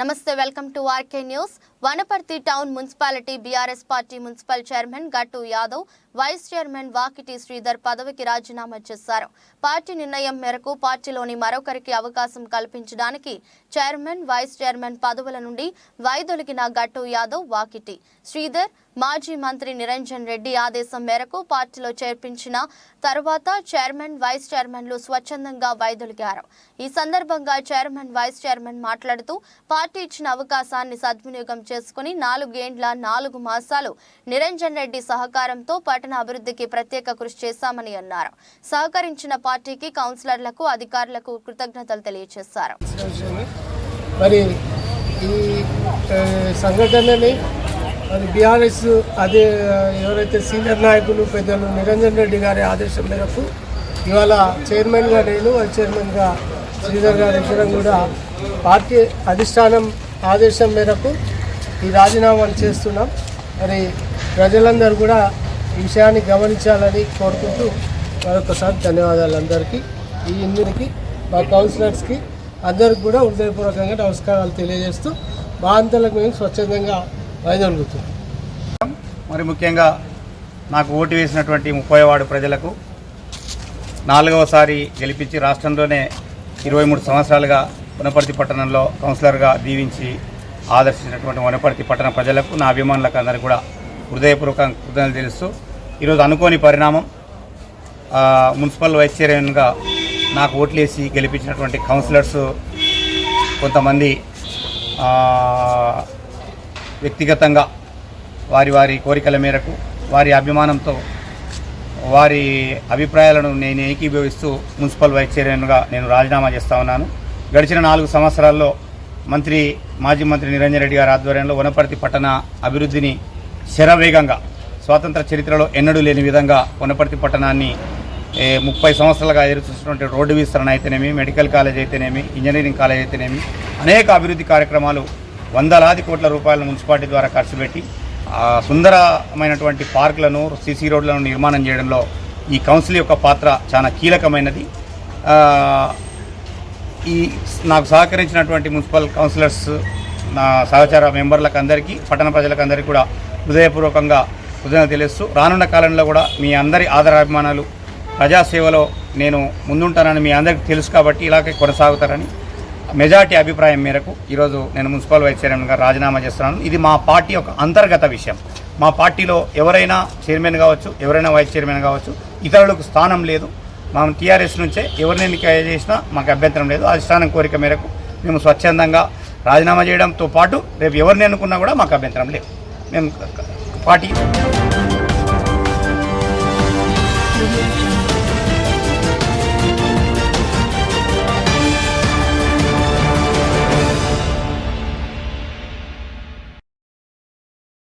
నమస్తే welcome to RK news. Wanaparthy town municipality BRS party municipal chairman Gattu Yadav vice chairman Vakiti Sridhar పదవికి రాజీనామా చేశారు. Party నిర్ణయం మేరకు పార్టీలోని మరొకరికి అవకాశం కల్పించడానికి చైర్మన్ వైస్ చైర్మన్ పదవుల నుండి వైదొలిగిన గట్టు యాదవ్ వాకిటి. శ్రీధర్ మాజీ మంత్రి నిరంజన్ రెడ్డి ఆదేశం మేరకు పార్టీలో చేర్పించిన తర్వాత చైర్మన్ వైస్ చైర్మన్లు స్వచ్ఛందంగా వైదొలిగారు. ఈ సందర్భంగా చైర్మన్ వైస్ చైర్మన్ మాట్లాడుతూ పార్టీ ఇచ్చిన అవకాశాన్ని సద్వినియోగం చేసుకుని నాలుగేండ్ల నాలుగు మాసాలు నిరంజన్ రెడ్డి సహకారంతో పట్టణ అభివృద్ధికి ప్రత్యేక కృషి చేశామని అన్నారు. సహకరించిన పార్టీకి కౌన్సిలర్లకు అధికారులకు కృతజ్ఞతలు తెలియజేశారు. మరి ఈ సంఘటనని మరి బీఆర్ఎస్ అదే ఎవరైతే సీనియర్ నాయకులు పెద్దలు నిరంజన్ రెడ్డి గారి ఆదేశం మేరకు ఇవాళ చైర్మన్గా నేను వైస్ చైర్మన్గా శ్రీధర్ గారి ఇద్దరం కూడా పార్టీ అధిష్టానం ఆదేశం మేరకు ఈ రాజీనామాను చేస్తున్నాం. మరి ప్రజలందరూ కూడా ఈ విషయాన్ని గమనించాలని కోరుకుంటూ మరొకసారి ధన్యవాదాలు అందరికీ. ఈ ఇందునికి మా కౌన్సిలర్స్కి అందరికి కూడా హృదయపూర్వకంగా నమస్కారాలు తెలియజేస్తూ మా అంతలకు మేము స్వచ్ఛందంగా వైదొలుగుతున్నాం మరి ముఖ్యంగా నాకు ఓటు వేసినటువంటి ముప్పై వాడు ప్రజలకు నాలుగవసారి గెలిపించి రాష్ట్రంలోనే ఇరవై మూడు సంవత్సరాలుగా వనపర్తి పట్టణంలో కౌన్సిలర్గా దీవించి ఆదర్శించినటువంటి వనపర్తి పట్టణ ప్రజలకు నా అభిమానులకు అందరికీ కూడా హృదయపూర్వక కృతజ్ఞతలు తెలుస్తూ ఈరోజు అనుకోని పరిణామం మున్సిపల్ వైస్ చైర్మన్గా నాకు ఓట్లేసి గెలిపించినటువంటి కౌన్సిలర్స్ కొంతమంది వ్యక్తిగతంగా వారి వారి కోరికల మేరకు వారి అభిమానంతో వారి అభిప్రాయాలను నేను ఏకీభవిస్తూ మున్సిపల్ వైస్ చైర్మన్గా నేను రాజీనామా చేస్తా ఉన్నాను. గడిచిన నాలుగు సంవత్సరాల్లో మంత్రి మాజీ మంత్రి నిరంజన్ రెడ్డి గారి ఆధ్వర్యంలో వనపర్తి పట్టణ అభివృద్ధిని శరవేగంగా స్వాతంత్ర చరిత్రలో ఎన్నడూ లేని విధంగా వనపర్తి పట్టణాన్ని ముప్పై సంవత్సరాలుగా ఎదురు రోడ్డు విస్తరణ అయితేనేమి మెడికల్ కాలేజ్ అయితేనేమి ఇంజనీరింగ్ కాలేజ్ అయితేనేమి అనేక అభివృద్ధి కార్యక్రమాలు వందలాది కోట్ల రూపాయల మున్సిపాలిటీ ద్వారా ఖర్చు పెట్టి సుందరమైనటువంటి పార్కులను సీసీ రోడ్లను నిర్మాణం చేయడంలో ఈ కౌన్సిల్ యొక్క పాత్ర చాలా కీలకమైనది. ఈ నాకు సహకరించినటువంటి మున్సిపల్ కౌన్సిలర్స్ నా సహచార మెంబర్లకు అందరికీ పట్టణ ప్రజలకు అందరికీ కూడా హృదయపూర్వకంగా కృతజ్ఞతలు తెలుస్తూ రానున్న కాలంలో కూడా మీ అందరి ఆదరాభిమానాలు ప్రజాసేవలో నేను ముందుంటానని మీ అందరికీ తెలుసు కాబట్టి ఇలాగే కొనసాగుతారని మెజార్టీ అభిప్రాయం మేరకు ఈరోజు నేను మున్సిపల్ వైస్ చైర్మన్గా రాజీనామా చేస్తున్నాను. ఇది మా పార్టీ యొక్క అంతర్గత విషయం. మా పార్టీలో ఎవరైనా చైర్మన్ కావచ్చు ఎవరైనా వైస్ చైర్మన్ కావచ్చు ఇతరులకు స్థానం లేదు. మనం టీఆర్ఎస్ నుంచే ఎవరిని ఎన్నిక చేసినా మాకు అభ్యంతరం లేదు. అధిష్టానం కోరిక మేరకు మేము స్వచ్ఛందంగా రాజీనామా చేయడంతో పాటు రేపు ఎవరిని అనుకున్నా కూడా మాకు అభ్యంతరం లేదు. మేము పార్టీ